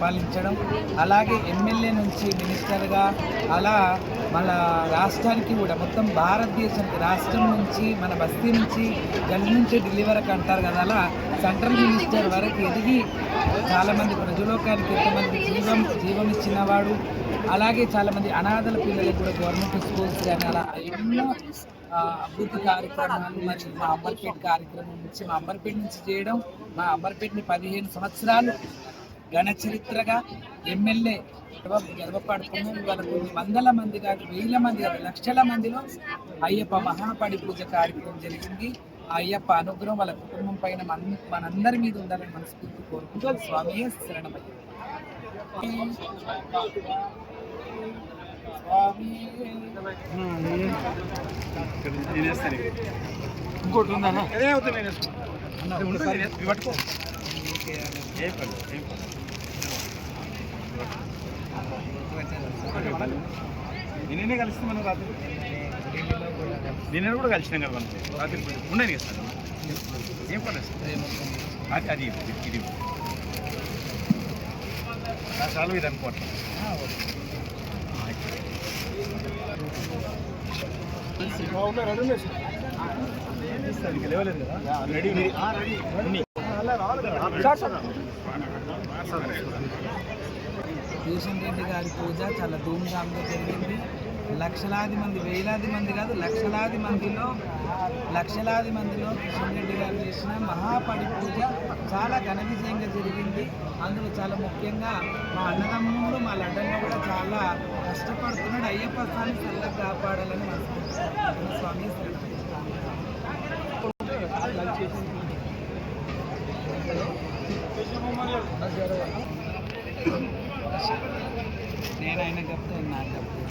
పరిపాలించడం అలాగే ఎమ్మెల్యే నుంచి మినిస్టర్గా అలా మన రాష్ట్రానికి కూడా మొత్తం భారతదేశానికి రాష్ట్రం నుంచి మన బస్తీ నుంచి గల్లి నుంచి డెలివరీకి అంటారు కదా అలా సెంట్రల్ మినిస్టర్ వరకు ఎదిగి చాలామంది ప్రజలోకానికి ఎంతమంది జీవం జీవం ఇచ్చినవాడు అలాగే చాలామంది అనాథల పిల్లలకు కూడా గవర్నమెంట్ స్కూల్స్ కానీ అలా ఎన్నో అభివృద్ధి కార్యక్రమాలు మరి మా అంబర్పేట్ కార్యక్రమం నుంచి మా అంబర్పేట్ నుంచి చేయడం మా అంబర్పేట్ని పదిహేను సంవత్సరాలు ఘన చరిత్రగా ఎమ్మెల్యే గర్వపడుతున్నాం. ఇవాళ కొన్ని వందల మంది కాదు వేల మంది కాదు లక్షల మందిలో అయ్యప్ప మహాపడి పూజ కార్యక్రమం జరిగింది. ఆ అయ్యప్ప అనుగ్రహం వాళ్ళ కుటుంబం పైన మన మనందరి మీద ఉండాలని మనస్ఫూర్తి కోరుకుంటూ స్వామి శరణమయ్య. స్వామి. ఇంకోటి అదే అవుతుంది. పట్టుకో. నిన్నే కలిసి మనం రాత్రి. నిన్న కూడా కలిసినాం కదా మనం. రాత్రి ఉండని కదా ఏం పని అది అది ఇది చాలు ఇది అనుకోవట్లేదు లేవలేదు కదా రెడీ. రెడీ. కిషన్ రెడ్డి గారి పూజ చాలా ధూమ్ధామ్గా జరిగింది. లక్షలాది మంది వేలాది మంది కాదు లక్షలాది మందిలో లక్షలాది మందిలో కిషన్ రెడ్డి గారు చేసిన మహాపడి పూజ చాలా ఘన విజయంగా జరిగింది. అందులో చాలా ముఖ్యంగా మా అన్నదమ్ముడు మా లడ్డంగా కూడా చాలా కష్టపడుతున్నాడు. అయ్యప్ప స్వామి చల్లగా కాపాడాలని మనస్ఫూర్తిగా స్వామి శరణం. నేను ఆయన చెప్తాను నాకు చెప్తాను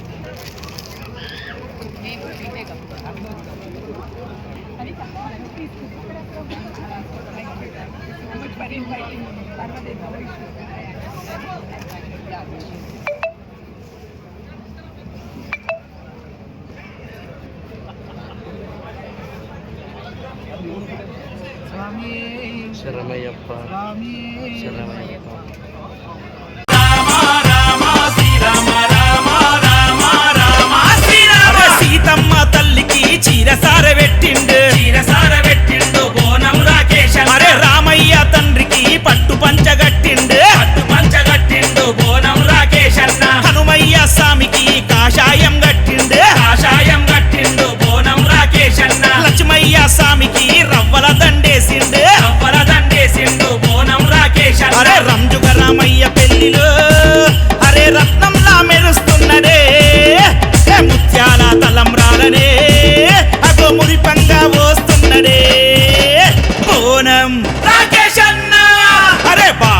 స్వామి శరణమయ్యప్ప స్వామి శరణమయ్యప్ప అరే రాజేష్ అన్న! అరే బా!